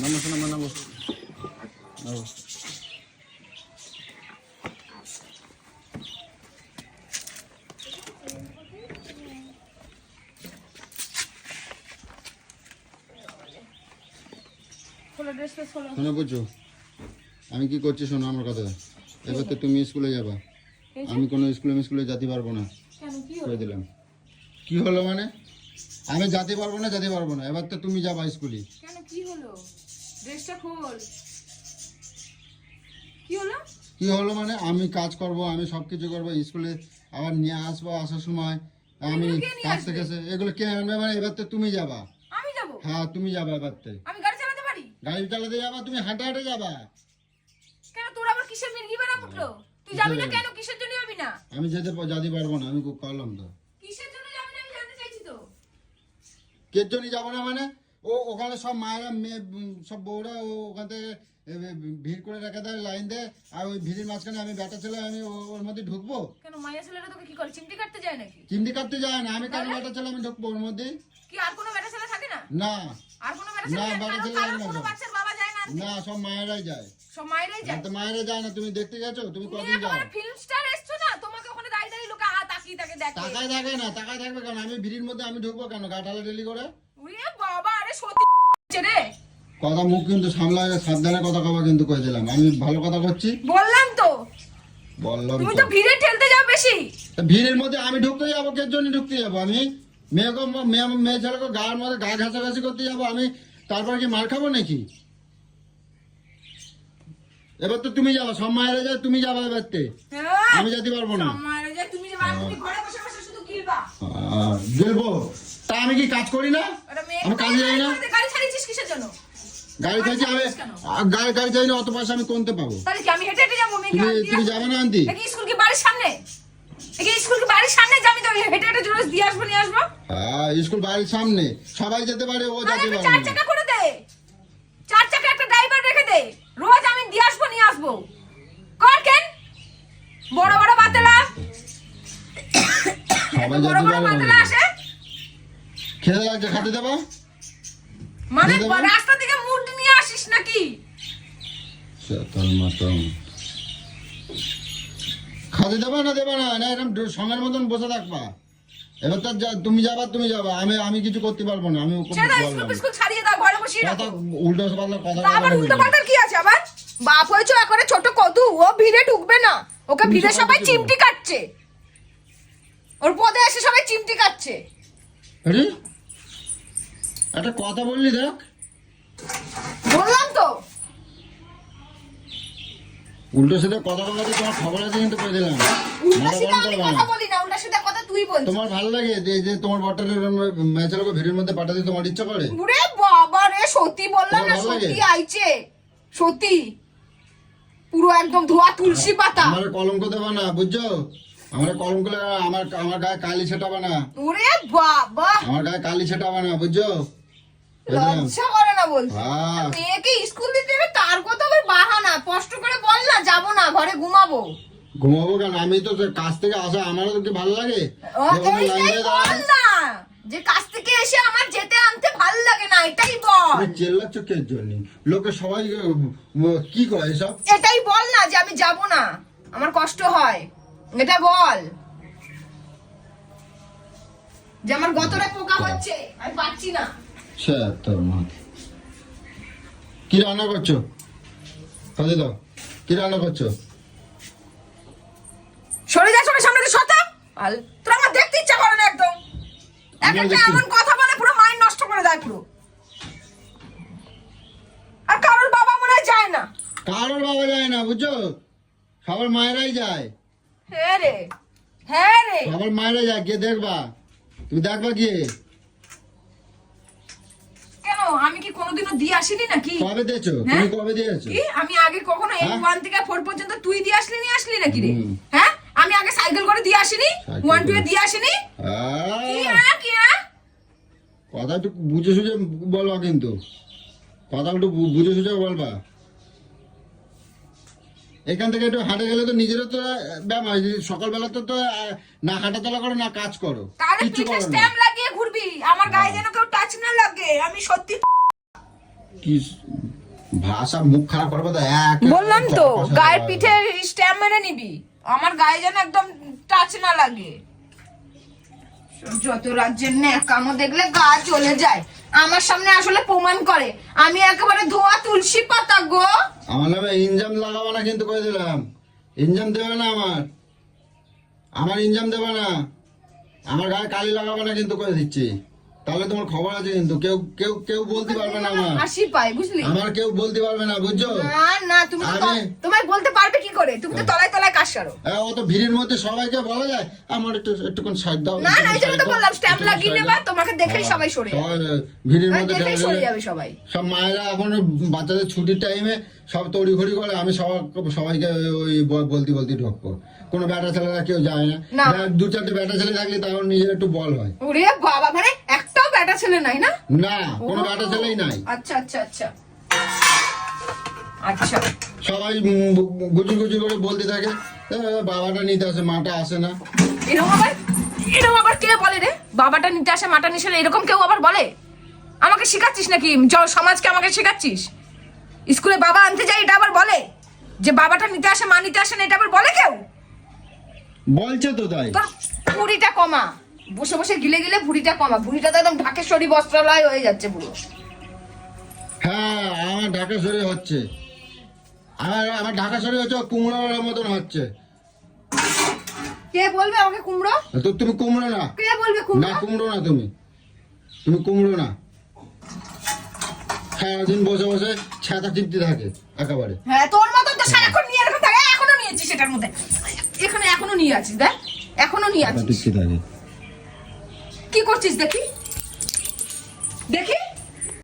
নামো শোনো নামো খোলো শোনো বুঝছ? আমি কি করছি শোনো আমার কথা? এবার তো তুমি স্কুলে যাবা। আমি কোনো স্কুলে স্কুলে যেতে পারব না। কি করে দিলাম? কি হলো মানে? আমি যেতে পারব না যেতে পারব না। এবার তো তুমি যাবা স্কুলে। কেন কি হলো? ড্রেসটা খোল। কি হলো? কি হলো মানে আমি কাজ করব আমি সব কিছু করব স্কুলে আবার নিয়ে আসব আসার সময়। আমি কাজ থেকে এসে এগুলো কে আনবে মানে এবার তো তুমি যাবা। আমি যাব? হ্যাঁ তুমি যাবা এবার তো আমি গাড়ি চালাতে পারি? গাড়ি চালাতে যাবা তুমি হাঁটা হাঁটে যাবা। কেন তোর আবার কিসের মির্গি বেড়া উঠল তুই যাবি না কেন? কিসের জন্য যাবি না? আমি যেতে যেতে পারব না আমি খুব করলাম তো। কিসের জন্য যাবি না আমি জানতে চাইছি তো। কে জন্য যাব না মানে? ও ওখানে সব মায়েরা মেয়ে সব বউরা ও ওখান থেকে ভিড় করে রেখে দেয় লাইন দেয় আর ওই ভিড়ের মাঝখানে আমি ব্যাটা ছেলে আমি ওর মধ্যে ঢুকবো? কেন মাইয়া ছেলেরা তোকে কি করে চিমটি কাটতে যায় নাকি? চিমটি কাটতে যায় না আমি কেন ব্যাটা ছেলে আমি ঢুকবো ওর মধ্যে? কি আর কোনো বেটা ছেলে থাকে না? না। আর কোনো বেটা ছেলে বেটা কারো- ছেলে কোনো বাচ্চার বাবা যায় না না সব মায়েরাই যায়। সব মায়েরাই যায়? তো মায়েরা যায় না তুমি দেখতে গেছো? তুমি কদিন যাও একেবারে ফিল্ম স্টার এসছো না? তোমাকে ওখানে দাঁড়িয়ে দাঁড়িয়ে লোকে তাকিয়ে তাকে দেখে। টাকায় থাকে না টাকায় থাকবে কেন? আমি ভিড়ির মধ্যে আমি ঢুকবো কেন গাঠালে ডেলি করে? রে। কথা মুখ কিন্তু সামলা সাবধানে কথা কবা কিন্তু কয়ে দিলাম। আমি ভালো কথা করছি বললাম তো। বললাম তুমি তো। ভিড়ে ঠেলতে যাও বেশি। ভিড়ের মধ্যে আমি ঢুকতে যাব কে জন্য ঢুকতে যাব আমি? মেয়েকে মেয়ে মেয়ে ছেলেকে গায়ের মধ্যে গা ঘাসাঘাসি করতে যাব আমি? তারপর কি মার খাব নাকি? এবার তো তুমি যাব সব মায়েরা যায় তুমি যাব এবার তে। হ্যাঁ। আমি যেতে পারব না। গেলবো। তা আমি কি কাজ করি না? আমি কাজে যাই না? গাড়ি চাইছি আমি গাড়ি গাড়ি চাই না অত পয়সা আমি কোনতে পাবো? তাহলে কি আমি হেঁটে হেঁটে যাব? তুমি তুমি যাবে? না আনতি এ স্কুল কি বাড়ির সামনে? স্কুল কি বাড়ির সামনে? যে আমি তো হেঁটে হেঁটে জোরে দিয়ে আসব নিয়ে আসব? হ্যাঁ স্কুল বাড়ির সামনে। সবাই যেতে পারে ও যেতে পারে চার চাকা করে দে। চার চাকা একটা ড্রাইভার রেখে দে। রোজ আমি দিয়ে আসব নিয়ে আসব। কর কেন? বড় বড় বাতেলা। সবাই যেতে পারে বাতেলা আসে। খেতে লাগছে খেতে দেবো? মানে? রাস্তা থেকে মুড নিয়ে আসিস নাকি? তোর মতন খাতে দেবা না দেবা না না এরকম সঙ্গের মতন বসে থাকবা। এবার তো যা- তুমি যাবা তুমি যাবা। আমি আমি কিছু করতে পারব না আমি স্কুল ছাড়িয়ে দাও ঘরে বসিয়ে কথা উল্টো পাল্টা কথা আবার উল্টো। পাল্টার কি আছে আবার? বাপ হয়েছে একবারে ছোট কদু ও ভিড়ে ঢুকবে না। ওকে ভিড়ে সবাই সবাই চিমটি কাটছে। ওর পদে এসে সবাই চিমটি কাটছে। আরে একটা কথা বললি দেখ। বললাম তো। উল্টো সাথে কথা বলাতে তোমার খবর আছে কিন্তু করে দিলাম বলি তোমার ভালো লাগে যে যে তোমার বটলের ম্যাচের ভিড়ের মধ্যে পাঠাতে তোমার ইচ্ছা করে? বাবা রে সত্যি বললাম না? সত্যি আইছে। সত্যি। পুরো একদম ধোয়া তুলসী পাতা। আমার কলঙ্ক দেবা না বুঝছ? আমার কলঙ্ক আমার আমার গায়ে কালি ছেটাবে না। ওরে বাবা। আমার গায়ে কালি ছেটাবে না বুঝছ? লজ্জা করে না বলছি। হ্যাঁ। মেয়েকে স্কুল দিতে হবে তার কথা আবার বাহানা। কষ্ট করে বল না যাব না ঘরে ঘুমাবো। ঘুমাবো কেন? আমি তো কাজ থেকে আসা আমারও তো কি ভালো লাগে? যে কাজ থেকে এসে আমার যেতে আনতে ভালো লাগে না এটাই বল। চেল্লাচ্ছ জন্য? লোকে সবাই কি করে এসব? এটাই বল না যে আমি যাব না। আমার কষ্ট হয়। এটা বল। যে আমার গতরে পোকা হচ্ছে আমি পাচ্ছি না। সে তোর মা কি রান্না করছ? কাজে দাও। কি রান্না করছ? সরে যা সরে সামনে সতা আল তোর আমার দেখতে ইচ্ছা করে না একদম। এক একটা এমন কথা বলে পুরো মাইন্ড নষ্ট করে দেয় পুরো। আর কারোর বাবা মনে যায় না। কারোর বাবা যায় না বুঝছ? সবার মায়েরাই যায়। হ্যাঁ রে হ্যাঁ রে। সবার মায়েরাই যায় গিয়ে দেখবা। তুমি দেখবা গিয়ে। আমি কি কোনোদিনও দিয়ে আসিনি নাকি? কবে দিয়েছ? হ্যাঁ? তুমি কবে দিয়েছ? কি? আমি আগে কখনো এম হ্যাঁ? ওয়ান থেকে ফোর পর্যন্ত তুই দিয়ে আসলি নিয়ে আসলি নাকি রে? হ্যাঁ? আমি আগে সাইকেল করে দিয়ে আসিনি? ওয়ান টু এ দিয়ে আসিনি? কি হ্যাঁ? কি হ্যাঁ? কথা একটু বুঝে সুঝে বলবা কিন্তু। কথা একটু বুঝে সুঝে বলবা। এখান থেকে একটু হাঁটে গেলে তো নিজেরও তো ব্যায়াম হয়। সকালবেলা তো তো না হাঁটাচলা করো না কাজ করো। কিছু করো না। আমার গায়ে যেন কেউ টাচ না লাগে। আমি সত্যি কি ভাষা মুখ খারাপ করবে তো এক বললাম তো গায়ের। পিঠে স্ট্যাম্প মেরে নিবি। আমার গায়ে যেন একদম টাচ না লাগে। যত রাজ্যের ন্যাকামো দেখলে গা চলে যায়। আমার সামনে আসলে প্রমাণ করে। আমি একেবারে ধোয়া তুলসী পাতা গো। আমার নামে ইনজাম লাগাবো না কিন্তু করে দিলাম ইনজাম দেবে না আমার। আমার ইনজাম দেবে না। আমার গায়ে কালি লাগাবো না কিন্তু করে দিচ্ছি। তাহলে তোমার খবর আছে কিন্তু। কেউ কেউ কেউ বলতে পারবে না আমার। হাসি পাই বুঝলি? আমার কেউ বলতে পারবে না বুঝছ? না না তুমি তো তোমায় বলতে পারবে কি করে? তুমি তো তলায় তলায় কাজ করো। হ্যাঁ, অত ভিড়ের মধ্যে সবাইকে বলা যায়। আমার একটু একটুক্ষণ সাইড দাও। না না জন্য তো বললাম স্ট্যাম্প লাগিয়ে নেবা তোমাকে দেখেই সবাই সরে যাবে। ভিড়ের মধ্যে দেখেই সরে যাবে সবাই। সব মায়েরা এখন বাচ্চাদের ছুটির টাইমে সব তড়িঘড়ি করে আমি সবাই সবাইকে ওই বলতে বলতে ঢুকবো। কোনো ব্যাটা ছেলেরা কেউ যায় না। দু চারটে ব্যাটা ছেলে থাকলে তখন নিজের একটু বল হয়। ওরে বাবা মানে ছেলে নাই না? না কোনো ছেলেই নাই। আচ্ছা আচ্ছা আচ্ছা। আচ্ছা। সবাই করে বলতে থাকে বাবাটা নিতে আসে মাটা আসে না। এরকম আবার? এরকম আবার কে বলে রে? বাবাটা নিতে আসে মাটা এরকম কেউ আবার বলে? আমাকে শেখাচ্ছিস নাকি? সমাজকে আমাকে শেখাচ্ছিস? স্কুলে বাবা আনতে যাই এটা আবার বলে? যে বাবাটা নিতে আসে মা নিতে আসে না এটা আবার বলে কেউ? বলছে তো তাই। ভুড়িটা কমা। বসে বসে গিলে গিলে ভুড়িটা কমা। ভুড়িটা তো একদম ঢাকেশ্বরী বস্ত্রালয় হয়ে যাচ্ছে পুরো। হ্যাঁ আমার ঢাকা শরীর হচ্ছে। আমার আমার ঢাকা শরীর হচ্ছে কুমড়োর মতন হচ্ছে। কে বলবে আমাকে কুমড়ো? তো তুমি কুমড়ো না। কে বলবে না কুমড়ো কুমড়ো না তুমি। তুমি কুমড়ো না। সারাদিন বসে বসে ছাতা টিপতে থাকে একেবারে। হ্যাঁ তোর মতন তো সারাক্ষণ নিয়ে এরকম থাকে। এখনও নিয়েছিস সেটার মধ্যে। এখানে এখনও নিয়ে আছিস দেখ। এখনও নিয়ে আছিস। কি করছিস দেখি দেখি